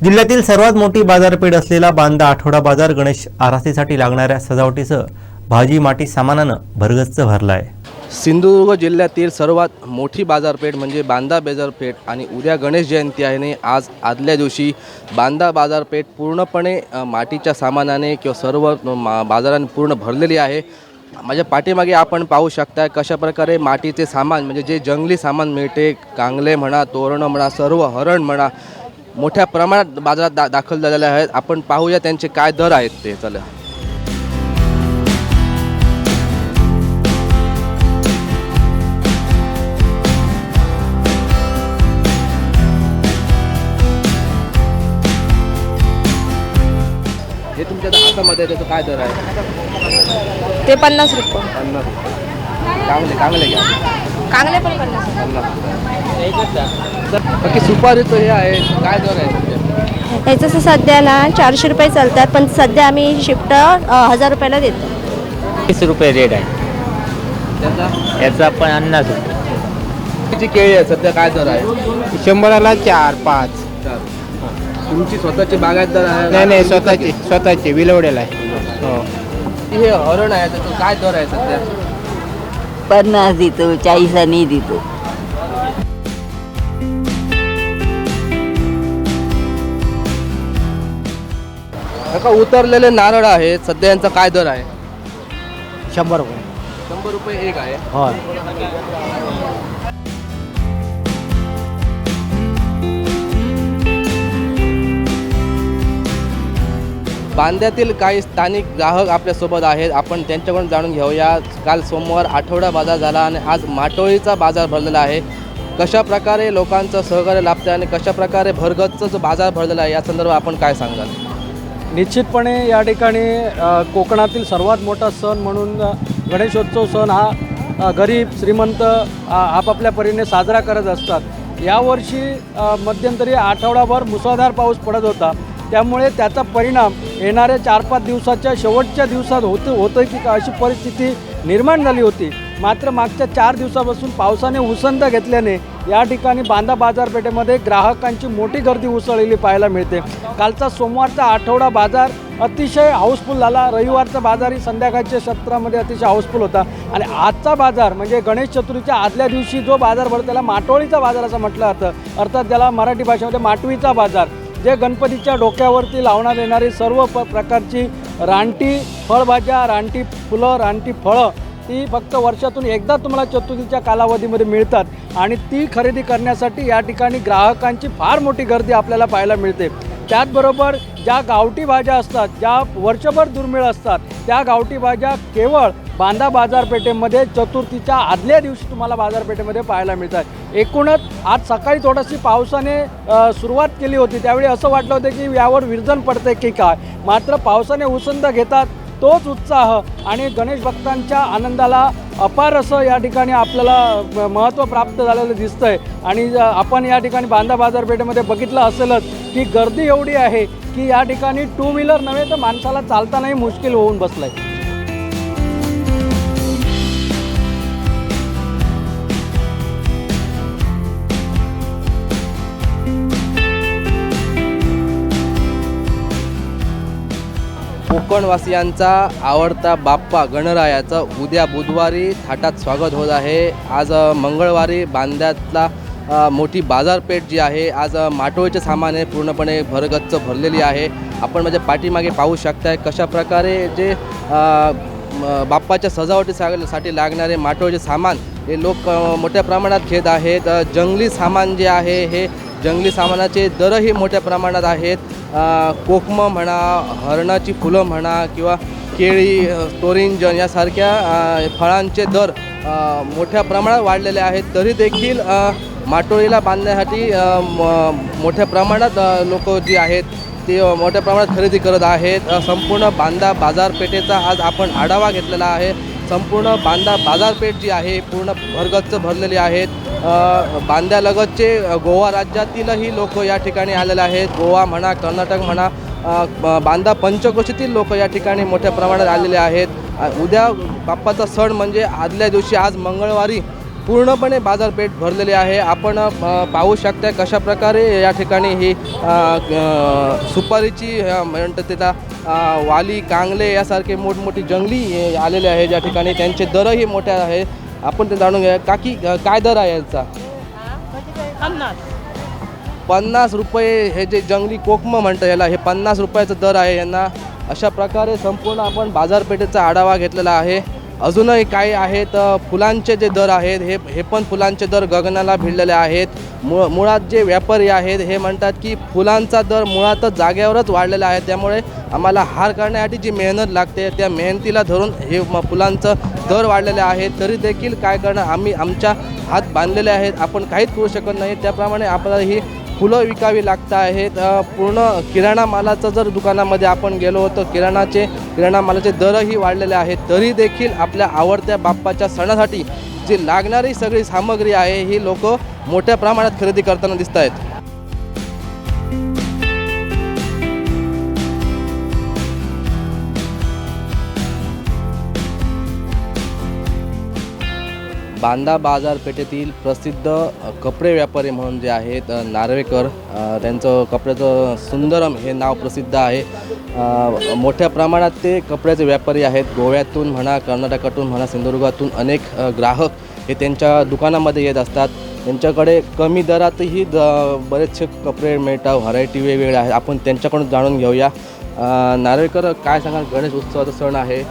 जिल्ह्यातील सर्वात मोठी बाजारपेठ असलेला बांदा आठवडा बाजार गणेश आरासीसाठी लागणाऱ्या सजावटीसह भाजी माटी सामानानं भरगच्च भरला आहे सिंधुदुर्ग जिल्ह्यातील सर्वात मोठी बाजारपेठ म्हणजे बांदा बाजारपेठ आणि उद्या गणेश जयंती आहे आणि आज आदल्या दिवशी बांदा बाजारपेठ पूर्णपणे मातीच्या सामानाने किंवा सर्व मा बाजाराने पूर्ण भरलेली आहे. माझ्या पाठीमागे आपण पाहू शकता कशा प्रकारे मातीचे सामान म्हणजे जे जंगली सामान मिळते कांगले म्हणा तोरणं म्हणा सर्व हरण म्हणा मोठ्या प्रमाणात बाजारात दा दाखल झालेले आहेत. आपण पाहूया त्यांचे काय दर आहेत ते. चला. हे तुमच्या हातामध्ये आहे, त्याचं काय दर आहे? ते पन्नास रुपये. पन्नास रुपये. कांगले कांगले घ्या. कांगले पण पन्नास. पन्नास रुपये. बाकी सुपारीचं हे आहे. काय दर आहे याचं असं सध्याला चारशे रुपये चालतात पण सध्या आम्ही शिफ्ट हजार रुपयाला देतो. तीस रुपये रेट आहे. त्याचा? याचा पन्नास रुपये किती केळी आहे? सध्या काय दर आहे? शंभराला चार पाच. चार. तुमची स्वतःची बागायत दर आहे? नाही नाही स्वतःची स्वतःची विलवडेला आहे. हो. हे हरण आहे त्याचं काय दर आहे सध्या? पन्नास देतो चाळीसानी देतो. का उतरलेले नारळ आहेत सध्या यांचा काय दर आहे? शंभर रुपये. शंभर रुपये एक आहे. होय. बांद्यातील काही स्थानिक ग्राहक आपल्यासोबत आहेत. आपण त्यांच्याकडून जाणून घेऊया. काल सोमवार आठवडा बाजार झाला आणि आज माटोळीचा बाजार भरलेला आहे. कशा प्रकारे लोकांचं सहकार्य लाभतं आणि कशा प्रकारे भरगतचा जो बाजार भरलेला आहे? या संदर्भात आपण काय सांगाल? निश्चितपणे या ठिकाणी कोकणातील सर्वात मोठा सण म्हणून गणेशोत्सव सण हा गरीब श्रीमंत आपापल्या परीने साजरा करत असतात. यावर्षी मध्यंतरी आठवडाभर मुसळधार पाऊस पडत होता. त्यामुळे त्याचा परिणाम येणाऱ्या चार पाच दिवसाच्या शेवटच्या दिवसात होत होतं की का अशी परिस्थिती निर्माण झाली होती. मात्र मागच्या चार दिवसापासून पावसाने उसंत घेतल्याने या ठिकाणी बांधा बाजारपेठेमध्ये ग्राहकांची मोठी गर्दी उसळलेली पाहायला मिळते. कालचा सोमवारचा आठवडा बाजार अतिशय हाऊसफुल झाला. रविवारचा बाजारही संध्याकाळच्या सत्रामध्ये अतिशय हाऊसफुल होता. आणि आजचा बाजार म्हणजे गणेश चतुर्थीच्या आदल्या दिवशी जो बाजार भरतो त्याला माटोळीचा बाजार असं म्हटलं जातं. अर्थात त्याला मराठी भाषेमध्ये माटवीचा बाजार. जे गणपतीच्या डोक्यावरती लावण्यात येणारी सर्व प प्रकारची रानटी फळभाज्या रानटी फुलं रानटी फळं ती फक्त वर्षातून एकदा तुम्हाला चतुर्थीच्या कालावधीमध्ये मिळतात आणि ती खरेदी करण्यासाठी या ठिकाणी ग्राहकांची फार मोठी गर्दी आपल्याला पाहायला मिळते. त्याचबरोबर ज्या गावठी भाज्या असतात ज्या वर्षभर दुर्मिळ असतात त्या गावठी भाज्या केवळ बांधा बाजारपेठेमध्ये चतुर्थीच्या आदल्या दिवशी तुम्हाला बाजारपेठेमध्ये पाहायला मिळतात. एकूणच आज सकाळी थोडीशी पावसाने सुरुवात केली होती. त्यावेळी असं वाटलं होतं की यावर विरजन पडते की काय? मात्र पावसाने उसंद घेतात तोच उत्साह आणि गणेश भक्तांच्या आनंदाला अपार असं या ठिकाणी आपल्याला महत्त्व प्राप्त झालेलं दिसतंय. आणि आपण या ठिकाणी बांधा बाजारपेठेमध्ये बघितलं असेलच की गर्दी एवढी आहे की या ठिकाणी टू व्हीलर नव्हे तर माणसाला चालतानाही मुश्किल होऊन बसलं आहे कोकणवासियांचा आवडता बाप्पा गणरायाचं उद्या बुधवारी थाटात स्वागत होत आहे. आज मंगळवारी बांद्यातला मोठी बाजारपेठ जी आहे आज माटोळीचे सामान आहे पूर्णपणे भरगच्च भरलेली आहे. आपण म्हणजे पाठीमागे पाहू शकताय कशा प्रकारे जे बाप्पाच्या सजावटीसाठी लागणारे माटोळीचे सामान हे लोक मोठ्या प्रमाणात घेत आहेत. जंगली सामान जे आहे हे जंगली सामानाचे दरही मोठ्या प्रमाणात आहेत. कोकम कोकमं म्हणा हरणाची फुलं म्हणा किंवा केळी तोरिंजन यासारख्या फळांचे दर मोठ्या प्रमाणात वाढलेले आहेत. तरी देखील माटोळीला बांधण्यासाठी म- मोठ्या प्रमाणात लोक जी आहेत ते मोठ्या प्रमाणात खरेदी करत आहेत. संपूर्ण बांदा बाजारपेठेचा आज आपण आढावा घेतलेला आहे. संपूर्ण बांदा बाजारपेठ जी आहे पूर्ण भरगच्च भरलेली आहेत. बांद्यालगतचे गोवा राज्यातीलही लोक या ठिकाणी आलेले आहेत. गोवा म्हणा कर्नाटक म्हणा बांदा पंचकोशीतील लोक या ठिकाणी मोठ्या प्रमाणात आलेले आहेत. उद्या बाप्पाचा सण म्हणजे आदल्या दिवशी आज मंगळवारी पूर्णपणे बाजारपेठ भरलेली आहे. आपण पाहू शकता कशा प्रकारे या ठिकाणी ही सुपारीची म्हणतात त्याला वाली कांगले यासारखे मोठमोठी जंगली आलेले आहे ज्या ठिकाणी. त्यांचे दरही मोठे आहे. आपण ते जाणून घ्या काकी काय दर आहे यांचा? पन्नास. रुपये हे जे जंगली कोकम म्हणतं याला हे पन्नास रुपयाचं दर आहे यांना. अशा प्रकारे संपूर्ण आपण बाजारपेठेचा आढावा घेतलेला आहे. अजूनही काही आहेत फुलांचे जे दर आहेत हे हे पण फुलांचे दर गगनाला भिडलेले आहेत. मु मुळात जे व्यापारी आहेत हे म्हणतात की फुलांचा दर मुळातच जागेवरच वाढलेला आहे. त्यामुळे आम्हाला हार करण्यासाठी जी मेहनत लागते त्या मेहनतीला धरून हे म फुलांचं दर वाढलेले आहेत. तरी देखील काय करणं आम्ही आमच्या हात बांधलेले आहेत. आपण काहीच करू शकत नाही. त्याप्रमाणे आपल्याला ही फुलं विकावी लागत आहेत. पूर्ण किराणा मालाचं जर दुकानामध्ये आपण गेलो होतो किराणाचे किराणा मालाचे दरही वाढलेले आहेत. तरी देखील आपल्या आवडत्या बाप्पाच्या सणासाठी जी लागणारी सगळी सामग्री आहे ही लोक मोठ्या प्रमाणात खरेदी करताना दिसत आहेत बांदा बाजारपेठेतील प्रसिद्ध कपडे व्यापारी म्हणून जे आहेत नार्वेकर त्यांचं कपड्याचं सुंदरम हे नाव प्रसिद्ध आहे. मोठ्या प्रमाणात ते कपड्याचे व्यापारी आहेत. गोव्यातून म्हणा कर्नाटकातून म्हणा सिंधुदुर्गातून अनेक ग्राहक हे त्यांच्या दुकानामध्ये येत असतात. त्यांच्याकडे कमी दरातही द बरेचसे कपडे मिळतात. व्हरायटी वेगवेगळ्या आहेत. आपण त्यांच्याकडून जाणून घेऊया. नार्वेकर काय सांगाल? गणेश उत्सवाचा सण आहे.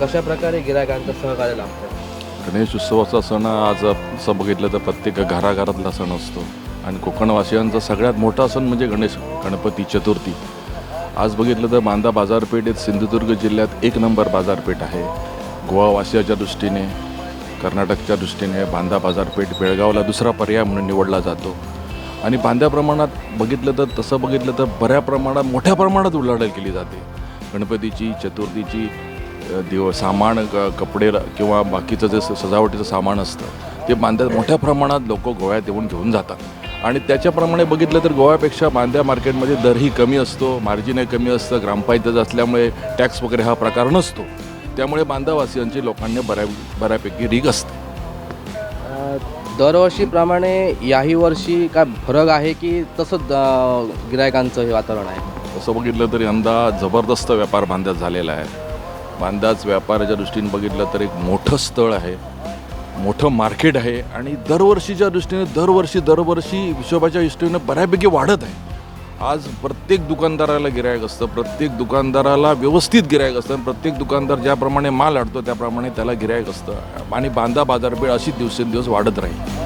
कशा प्रकारे गिरायकांचं सहकार्य लाभतं गणेश उत्सवाचा सण आज असं बघितलं तर प्रत्येक घराघरातला सण असतो. आणि कोकणवासियांचा सगळ्यात मोठा सण म्हणजे गणेश गणपती चतुर्थी. आज बघितलं तर बांदा बाजारपेठेत सिंधुदुर्ग जिल्ह्यात एक नंबर बाजारपेठ आहे. गोवावासियाच्या दृष्टीने कर्नाटकच्या दृष्टीने बांदा बाजारपेठ बेळगावला दुसरा पर्याय म्हणून निवडला जातो. आणि बांद्या प्रमाणात बघितलं तर तसं बघितलं तर बऱ्या प्रमाणात मोठ्या प्रमाणात उलाढाल केली जाते. गणपतीची चतुर्थीची दिव सामान क- कपडे किंवा बाकीचं जे सजावटीचं सामान असतं ते बांद्यात मोठ्या प्रमाणात लोक गोव्यात येऊन घेऊन जातात. आणि त्याच्याप्रमाणे बघितलं तर गोव्यापेक्षा बांद्या मार्केटमध्ये दरही कमी असतो मार्जिनही कमी असतं ग्रामपंचायत असल्यामुळे टॅक्स वगैरे हा प्रकार नसतो. त्यामुळे बांधावासियांची लोकांनी बऱ्या बऱ्यापैकी रीग असते. दरवर्षीप्रमाणे याही वर्षी काय फरक आहे की तसंच गिरायकांचं हे वातावरण आहे? तसं बघितलं तर यंदा जबरदस्त व्यापार बांद्यात झालेला आहे. बांदाच व्यापाराच्या दृष्टीने बघितलं तर एक मोठं स्थळ आहे. मोठं मार्केट आहे आणि दरवर्षीच्या दृष्टीने दरवर्षी दरवर्षी हिशोबाच्या दृष्टीनं बऱ्यापैकी वाढत आहे. आज प्रत्येक दुकानदाराला गिरायक असतं प्रत्येक दुकानदाराला व्यवस्थित गिरायक असतं प्रत्येक दुकानदार ज्याप्रमाणे माल आणतो त्याप्रमाणे त्याला गिरायक असतं. आणि बांदा बाजारपेठ अशी दिवसेंदिवस वाढत राहील.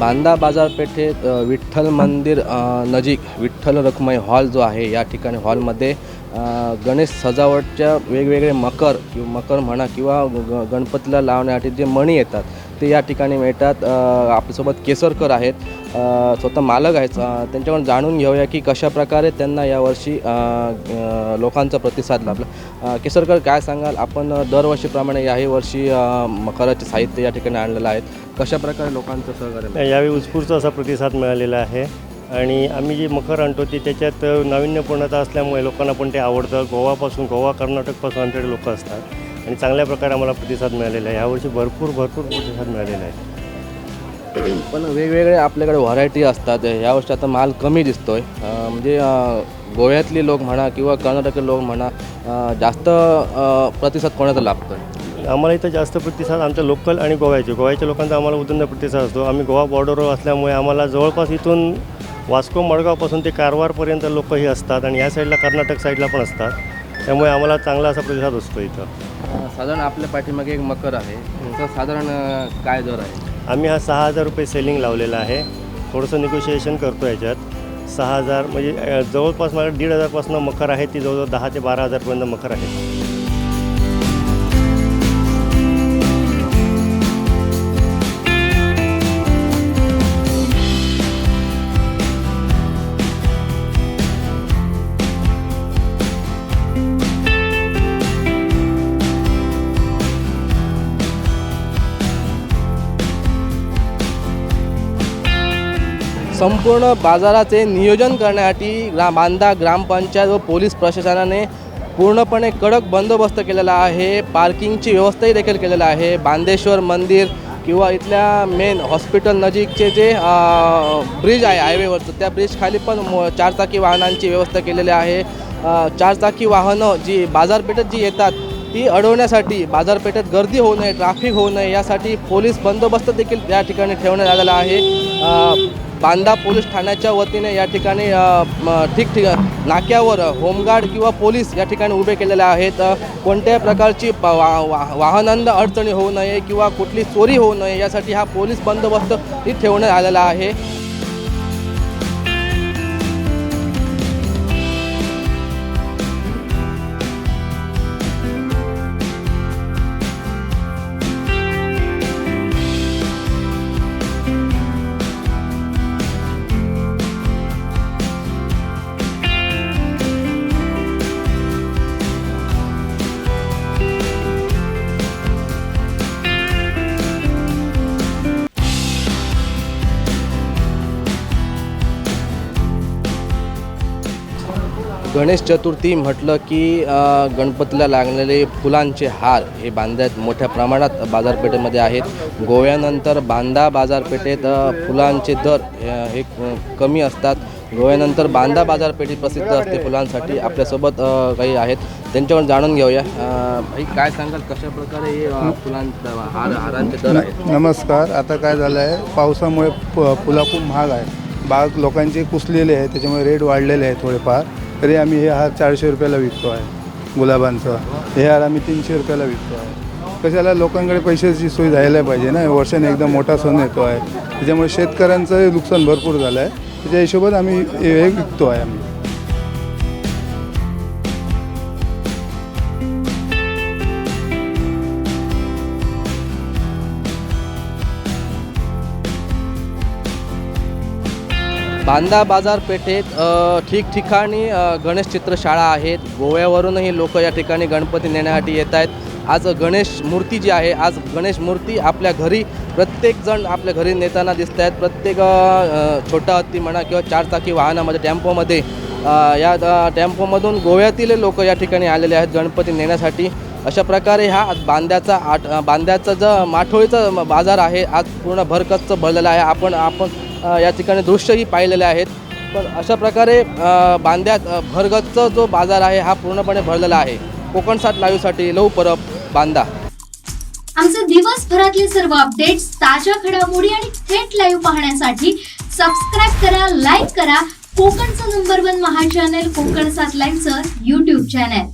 बांदा बाजारपेठेत विठ्ठल मंदिर नजीक विठ्ठल रखुमाई हॉल जो आहे या ठिकाणी हॉलमध्ये गणेश सजावटच्या वेगवेगळे मकर किंवा मकर म्हणा किंवा ग- गणपतीला लावण्यासाठी जे मणी येतात ते या ठिकाणी मिळतात. आपल्यासोबत केसरकर आहेत. स्वतः मालक आहेत. त्यांच्याकडून जाणून घेऊया की कशा प्रकारे त्यांना यावर्षी लोकांचा प्रतिसाद लाभला. केसरकर काय सांगाल? आपण दरवर्षीप्रमाणे याही वर्षी मकराचे साहित्य या ठिकाणी आणलेलं आहे. कशा प्रकारे लोकांचं सहकार्य यावेळी उत्स्फूर्त असा प्रतिसाद मिळालेला आहे. आणि आम्ही जे मखर आणतो ते त्याच्यात नाविन्यपूर्णता असल्यामुळे लोकांना पण ते आवडतं. गोवापासून गोवा कर्नाटकपासून आमच्याकडे लोक असतात. आणि चांगल्या प्रकारे आम्हाला प्रतिसाद मिळालेला आहे. यावर्षी भरपूर भरपूर प्रतिसाद मिळालेला आहे. पण वेगवेगळे आपल्याकडे व्हरायटी असतात. ह्या वर्षी आता माल कमी दिसतोय. अं, म्हणजे गोव्यातली लोक म्हणा किंवा कर्नाटकी लोक म्हणा जास्त प्रतिसाद कोणाचा लाभतोय? आम्हाला इथं जास्त प्रतिसाद आमच्या लोकल आणि गोव्याचे. गोव्याच्या लोकांचा आम्हाला उदंड प्रतिसाद असतो. आम्ही गोवा बॉर्डरवर असल्यामुळे आम्हाला जवळपास इथून वास्को मडगावपासून ते कारवारपर्यंत लोकही असतात आणि या साईडला कर्नाटक साईडला पण असतात. त्यामुळे आम्हाला चांगला असा प्रतिसाद असतो इथं. साधारण आपल्या पाठीमागे एक मकर आहे. त्याचा साधारण काय दर आहे? आम्ही हा सहा हजार रुपये सेलिंग लावलेला आहे. थोडंसं निगोशिएशन करतो याच्यात. सहा हजार म्हणजे जवळपास मला दीड हजारपासून मखर आहे. ती जवळजवळ दहा ते बारा हजारपर्यंत मखर आहे. संपूर्ण बाजाराचे नियोजन करण्यासाठी ग्रा बांदा ग्रामपंचायत व पोलीस प्रशासनाने पूर्णपणे कडक बंदोबस्त केलेला आहे. पार्किंगची व्यवस्थाही देखील केलेलं आहे. बांदेश्वर मंदिर किंवा इथल्या मेन हॉस्पिटल नजीकचे जे ब्रिज आहे हायवेवरचं त्या ब्रिजखाली पण चारचाकी वाहनांची व्यवस्था केलेली आहे. चारचाकी वाहनं जी बाजारपेठेत जी येतात ती अडवण्यासाठी बाजारपेठेत गर्दी होऊ नये ट्रॅफिक होऊ नये यासाठी पोलीस बंदोबस्त देखील या ठिकाणी ठेवण्यात आलेला आहे. बांदा पोलीस ठाण्याच्या वतीने या ठिकाणी अ, ठिकठिका नाक्यावर होमगार्ड किंवा पोलीस या ठिकाणी उभे केलेले आहेत. कोणत्याही प्रकारची प- वा वा वाहनांना अडचणी होऊ नये किंवा कुठली चोरी होऊ नये यासाठी हा पोलीस बंदोबस्त ही ठेवण्यात आलेला आहे. गणेश चतुर्थी म्हटलं की गणपतीला लागलेले फुलांचे हार हे बांद्यात मोठ्या प्रमाणात बाजारपेठेमध्ये आहेत. गोव्यानंतर बांदा बाजारपेठेत फुलांचे दर हे कमी असतात. गोव्यानंतर बांदा बाजारपेठेत प्रसिद्ध असते फुलांसाठी. आपल्यासोबत काही आहेत. त्यांच्याकडून जाणून घेऊया. भाई काय सांगाल? कशा प्रकारे हे फुलांचा हार हारांचे दर आहेत? नमस्कार. आता काय झालं आहे पावसामुळे प फुलं खूप महाग आहे बाग लोकांचे कुसलेले आहे त्याच्यामुळे रेट वाढलेले आहे थोडेफार. तरी आम्ही हे हार चारशे रुपयाला विकतो आहे गुलाबांचं. हे हार आम्ही तीनशे रुपयाला विकतो आहे. कशाला लोकांकडे पैशाची सोय झायला पाहिजे ना? वर्षाने एकदम मोठा सण येतो आहे. त्याच्यामुळे शेतकऱ्यांचं नुकसान भरपूर झालं आहे. त्याच्या हिशोबात आम्ही हे विकतो आहे आम्ही. बांदा बाजारपेठेत ठिकठिकाणी गणेश चित्रशाळा आहेत. गोव्यावरूनही लोक या ठिकाणी गणपती नेण्यासाठी येत आहेत. आज गणेश मूर्ती जी आहे आज गणेश मूर्ती आपल्या घरी प्रत्येकजण आपल्या घरी नेताना दिसत आहेत. प्रत्येक छोटा हत्ती म्हणा किंवा चारचाकी वाहनामध्ये टेम्पोमध्ये या टेम्पोमधून गोव्यातील लोक या ठिकाणी आलेले आहेत गणपती नेण्यासाठी. अशा प्रकारे हा बांद्याचा आठ बांद्याचा जो माठोळीचा बाजार आहे. आज पूर्ण भरकच्च भरलेला आहे. आपण आपण या ठिकाणी दृश्यही पाहिलेले आहेत. पण अशा प्रकारे बांद्यात भरगच्च जो बाजार आहे हा पूर्णपणे भरलेला आहे. कोकणसाठ लाईव्हसाठी लव परब बांदा. आमचे दिवसभरातले सर्व अपडेट्स ताज्या घडामोडी आणि थेट लाईव्ह पाहण्यासाठी सबस्क्राईब करा लाईक करा कोकणचं नंबर वन महा चॅनल कोकण सात लाईव्हचं युट्यूब चॅनल